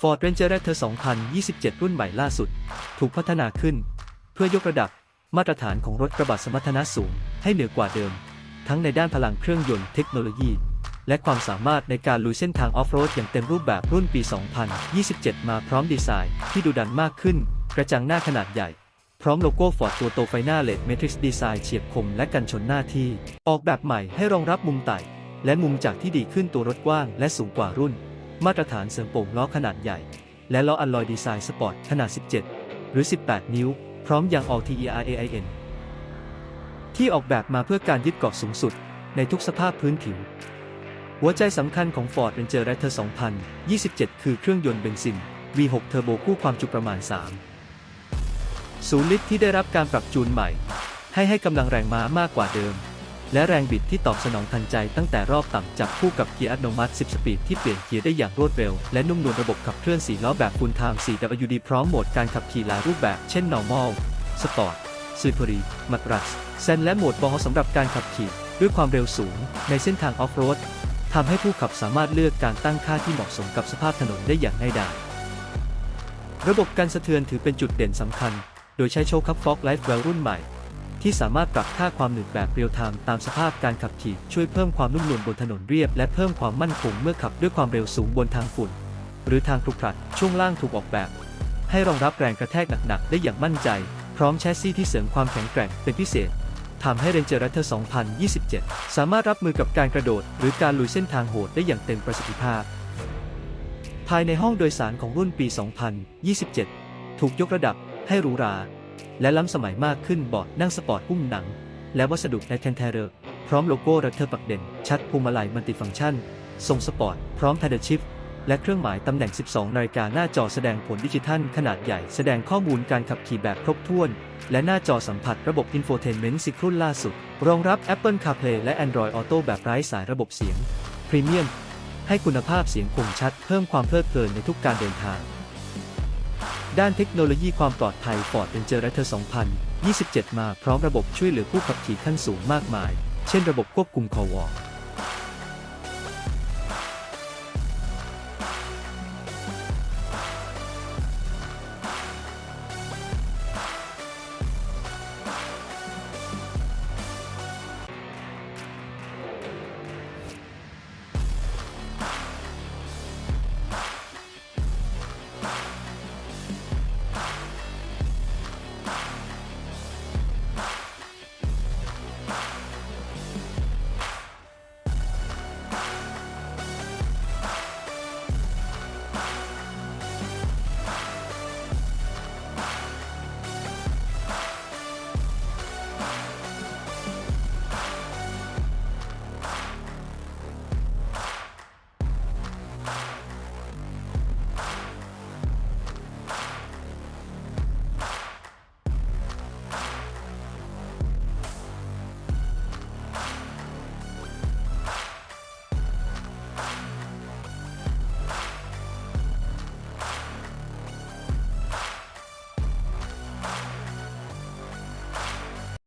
Ford Ranger Raptor 2027 รุ่นใหม่ล่าสุด ถูกพัฒนาขึ้น เพื่อยกระดับมาตรฐานของรถกระบะสมรรถนะสูงให้เหนือกว่าเดิม ทั้งในด้านพลังเครื่องยนต์เทคโนโลยี และความสามารถในการลุยเส้นทางออฟโรดอย่างเต็มรูปแบบรุ่นปี 2027 มาพร้อมดีไซน์ที่ดูดันมากขึ้น กระจังหน้าขนาดใหญ่ พร้อมโลโก้ฟอร์ดตัวโตไฟหน้าเลดเมทริกซ์ดีไซน์เฉียบคมและกันชนหน้าที่ ออกแบบใหม่ให้รองรับมุมไต่ และมุมจากที่ดีขึ้นตัวรถกว้างและสูงกว่ารุ่น มาตรฐานเสริมโป่งล้อขนาดใหญ่ และล้ออัลลอยดีไซน์สปอร์ตขนาด 17 หรือ 18 นิ้ว พร้อมยาง All TERAIN ที่ออกแบบมาเพื่อการยึดเกาะสูงสุดในทุกสภาพพื้นผิว หัวใจสำคัญของ Ford Ranger Raptor 2027 คือเครื่องยนต์เบนซิน V6 เทอร์โบคู่ความจุประมาณ3ศูนย์ลิตรที่ได้รับการปรับจูนใหม่ ให้ให้กำลังแรงม้ามากกว่าเดิม และแรงบิดที่ตอบสนองทันใจตั้งแต่รอบต่ำจับคู่กับเกียร์อัตโนมัติ 10 สปีดที่เปลี่ยนเกียร์ได้อย่างรวดเร็ว และนุ่มนวลระบบขับเคลื่อน4ล้อแบบ Full Time 4WD พร้อมโหมดการขับขี่หลายรูปแบบ เช่น Normal Sport s u p e r i มัตรัสเซนและโหมดบอสำหรับการขับขี่ ด้วยความเร็วสูง ในเส้นทางออฟโรดทำให้ผู้ขับสามารถเลือกการตั้งค่าที่เหมาะสมกับสภาพถนนได้อย่างง่ายดายระบบการสะเทือนถือเป็นจุดเด่นสำคัญ โดยใช้โชคคัพฟอกไลฟ์เวลรุ่นใหม่ ที่สามารถปรับค่าความหนืดแบบเรียลไทม์ตามสภาพการขับขี่ช่วยเพิ่มความนุ่มนวลบนถนนเรียบ และเพิ่มความมั่นคงเมื่อขับด้วยความเร็วสูงบนทางฝุ่น หรือทางครุขระช่วงล่างถูกออกแบบ ให้รองรับแรงกระแทกหนักๆได้อย่างมั่นใจ พร้อมแชสซีที่เสริมความแข็งแกร่งเป็นพิเศษทำให้ Ranger Raptor 2027 สามารถรับมือกับการกระโดด หรือการลุยเส้นทางโหดได้อย่างเต็มประสิทธิภาพ ภายในห้องโดยสารของรุ่นปี 2027 ถูกยกระดับให้หรูหรา และล้ำสมัยมากขึ้นเบาะนั่งสปอร์ตหุ้มหนัง และวัสดุในแคนเทเรอร์พร้อมโลโก้รัตเทอร์ปักเด่น ชัดพวงมาลัยมัลติฟังก์ชัน ทรงสปอร์ต พร้อม p พด l ชิฟและเครื่องหมายตำแหน่ง 12 นาฬิกาหน้าจอแสดงผลดิจิทัลขนาดใหญ่ แสดงข้อมูลการขับขี่แบบครบถ้วน และหน้าจอสัมผัสระบบ Infotainment สิรุ่นล่าสุด รองรับ Apple CarPlay และ Android Auto แบบไร้สายระบบเสียงพรีเมียมให้คุณภาพเสียงคมชัด เพิ่มความเพลิดเพลินในทุกการเดินทาง ด้านเทคโนโลยีความปลอดภัย Ford Ranger Raptor 2027 มาพร้อมระบบช่วยเหลือผู้ขับขี่ขั้นสูงมากมาย เช่นระบบควบคุมคอวอ